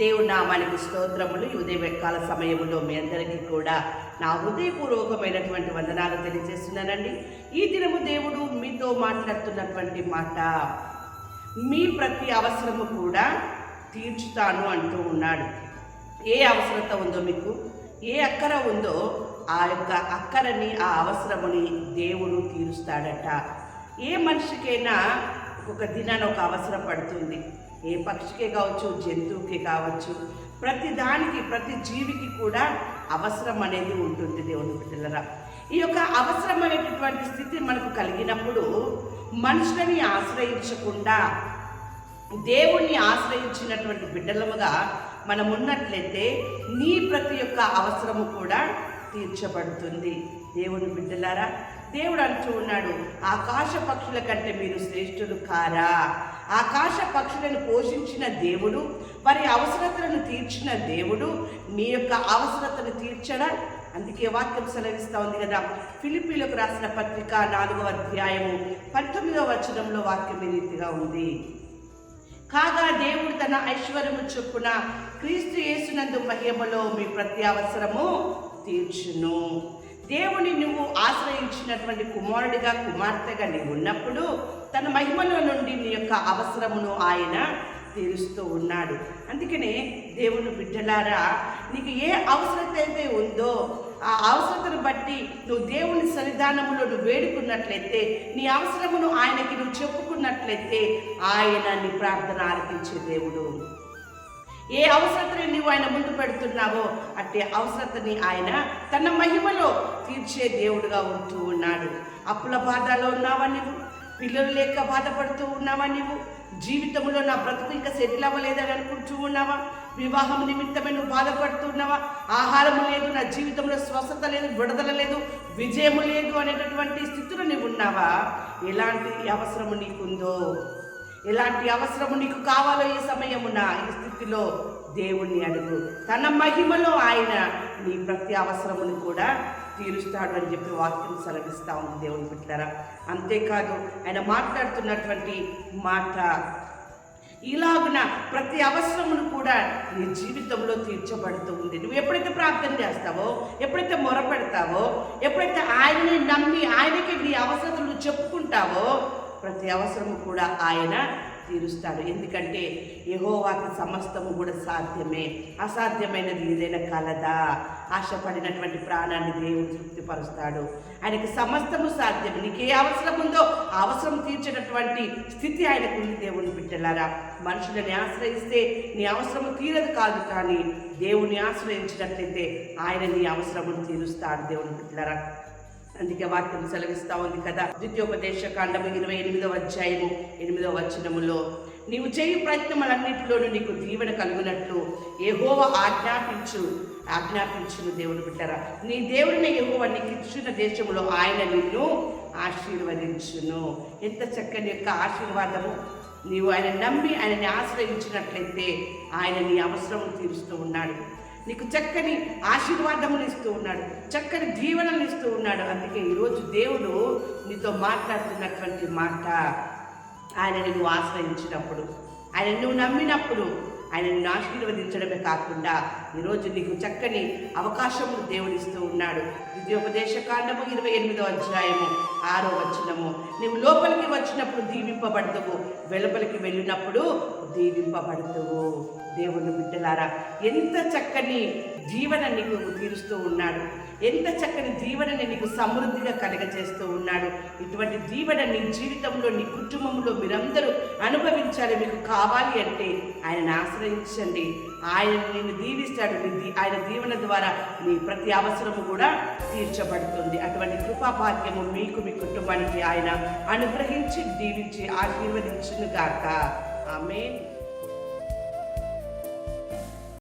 దేవుడు నామానికి స్తోత్రములు. ఈ ఉదయకాల సమయంలో మీ అందరికీ కూడా నా హృదయపూర్వకమైనటువంటి వందనాలు తెలియజేస్తున్నానండి. ఈ దినము దేవుడు మీతో మాట్లాడుతున్నటువంటి మాట మీ ప్రతి అవసరము కూడా తీర్చుతాను అంటూ ఉన్నాడు. ఏ అవసరత ఉందో మీకు ఏ అక్కర ఉందో ఆ యొక్క అక్కరని ఆ అవసరముని దేవుడు తీరుస్తాడట. ఏ మనిషికైనా ఒక దినాన్ని ఒక అవసరం పడుతుంది. ఏ పక్షికే కావచ్చు జంతువుకి కావచ్చు ప్రతి దానికి ప్రతి జీవికి కూడా అవసరం అనేది ఉంటుంది దేవుని బిడ్డలరా. ఈ యొక్క అవసరమైనటువంటి స్థితి మనకు కలిగినప్పుడు మనుషులని ఆశ్రయించకుండా దేవుణ్ణి ఆశ్రయించినటువంటి బిడ్డలముగా మనం ఉన్నట్లయితే నీ ప్రతి ఒక్క అవసరము కూడా తీర్చబడుతుంది. దేవుని బిడ్డలారా దేవుడు అంటూ ఉన్నాడు ఆకాశ పక్షుల కంటే మీరు శ్రేష్ఠులు కారా? ఆకాశ పక్షులను పోషించిన దేవుడు వారి అవసరతలను తీర్చిన దేవుడు మీ యొక్క అవసరతను తీర్చడా? అందుకే వాక్యం సెలవిస్తూ ఉంది కదా. ఫిలిపీలకు రాసిన పత్రిక నాలుగవ అధ్యాయము పంతొమ్మిదవ వచనంలో వాక్యం ఈ రీతిగా ఉంది. కాగా దేవుడు తన ఐశ్వర్యము చొప్పున క్రీస్తు యేసునందు మహిమలో మీ ప్రతి అవసరము తీర్చును. దేవుని నువ్వు ఆశ్రయించినటువంటి కుమారుడిగా కుమార్తెగా నీవు ఉన్నప్పుడు తన మహిమలో నుండి నీ యొక్క అవసరమును ఆయన తీరుస్తూ ఉన్నాడు. అందుకనే దేవుని బిడ్డలారా నీకు ఏ అవసరత అయితే ఉందో ఆ అవసరతను బట్టి నువ్వు దేవుని సన్నిధానములో నువ్వు వేడుకున్నట్లయితే నీ అవసరమును ఆయనకి నువ్వు చెప్పుకున్నట్లయితే ఆయన నీ ప్రార్థన ఆలకించే దేవుడు. ఏ అవసరతని నువ్వు ఆయన ముందు పెడుతున్నావో అట్టి అవసరతని ఆయన తన మహిమలో తీర్చే దేవుడుగా ఉంటూ ఉన్నాడు. అప్పుల బాధలో ఉన్నావా నువ్వు పిల్లలు లేక బాధపడుతూ ఉన్నావా నువ్వు జీవితంలో నా బ్రతుకు ఇంకా సెటిల్ అవ్వలేదని అనుకుంటూ ఉన్నావా? వివాహం నిమిత్తమే నువ్వు బాధపడుతున్నావా ఆహారం లేదు నా జీవితంలో స్వస్థత లేదు విడుదల లేదు విజయము లేదు అనేటటువంటి స్థితిలో నువ్వు ఉన్నావా? ఎలాంటి అవసరము నీకుందో ఎలాంటి అవసరము నీకు కావాలో ఈ సమయమున ఈ స్థితిలో దేవుణ్ణి అడుగు. తన మహిమలో ఆయన నీ ప్రతి అవసరమును కూడా తీరుస్తాడు అని చెప్పి వాక్యం సెలవిస్తా ఉంది దేవుని బిడ్డారా అంతేకాదు ఆయన మాట్లాడుతున్నటువంటి మాట ఇలాగున ప్రతి అవసరమును కూడా నీ జీవితంలో తీర్చబడుతూ ఉంది. నువ్వు ఎప్పుడైతే ప్రార్థన చేస్తావో ఎప్పుడైతే మొరపెడతావో ఎప్పుడైతే ఆయనని నమ్మి ఆయనకి నీ అవసరతలు చెప్పుకుంటావో ప్రతి అవసరము కూడా ఆయన తీరుస్తాడు. ఎందుకంటే యహోవాకి సమస్తము కూడా సాధ్యమే. అసాధ్యమైనది ఏదైనా కలదా? ఆశపడినటువంటి ప్రాణాన్ని దేవుడు తృప్తిపరుస్తాడు. ఆయనకి సమస్తము సాధ్యం నీకే అవసరం ఉందో అవసరం తీర్చేటటువంటి స్థితి ఆయనకు ఉంది దేవుని బిడ్డలారా. మనుషులని ఆశ్రయిస్తే నీ అవసరము తీరదు కాదు కానీ దేవుని ఆశ్రయించినట్లయితే ఆయన నీ అవసరమును తీరుస్తాడు దేవుని బిడ్డలారా. అందుకే వాక్యం సెలవిస్తా ఉంది కదా. ద్వితీయోపదేశ కాండము ఇరవై ఎనిమిదవ అధ్యాయము ఎనిమిదవ వచనములో నీవు చేయు ప్రయత్నములన్నిటిలోనూ నీకు దీవెన కలుగునట్లు ఏహోవ ఆజ్ఞాపించు ఆజ్ఞాపించును దేవుడు బిడ్డరా. నీ దేవుడిని యెహోవా నీకు ఇచ్చిన దేశంలో ఆయన నిన్ను ఆశీర్వదించును. ఎంత చక్కని యొక్క ఆశీర్వాదము. నీవు ఆయన నమ్మి ఆయనని ఆశ్రయించినట్లయితే ఆయన నీ అవసరం తీరుస్తూ ఉన్నాడు. నీకు చక్కని ఆశీర్వాదములు ఇస్తూ ఉన్నాడు చక్కని దీవెనలు ఇస్తూ ఉన్నాడు. అందుకే ఈరోజు దేవుడు నీతో మాట్లాడుతున్నటువంటి మాట. ఆయన నువ్వు ఆశ్రయించినప్పుడు ఆయన నువ్వు నమ్మినప్పుడు ఆయన నిన్ను ఆశీర్వదించడమే కాకుండా ఈరోజు నీకు చక్కని అవకాశము దేవుడిస్తూ ఉన్నాడు. ద్వితీయోపదేశ కాండము ఇరవై ఎనిమిదో అధ్యాయము ఆరో వచనము. నువ్వు లోపలికి వచ్చినప్పుడు దీవింపబడతవు వెలుపలికి వెళ్ళినప్పుడు దీవింపబడతవు దేవుని బిడ్డలారా ఎంత చక్కని జీవన నీకు తీరుస్తూ ఉన్నాడు. ఎంత చక్కని జీవనని నీకు సమృద్ధిగా కలగజేస్తూ ఉన్నాడు. ఇటువంటి జీవన నీ జీవితంలో నీ కుటుంబంలో మీరందరూ అనుభవించాలి మీకు కావాలి అంటే ఆయనను ఆశ్రయించండి. ఆయన నిన్ను దీవిస్తాడు. ఆయన దీవెన ద్వారా నీ ప్రతి అవసరము కూడా తీర్చబడుతుంది. అటువంటి కృపాభాగ్యము మీకు మీ కుటుంబానికి ఆయన అనుగ్రహించి దీవించి ఆశీర్వదించును గాక. ఆమె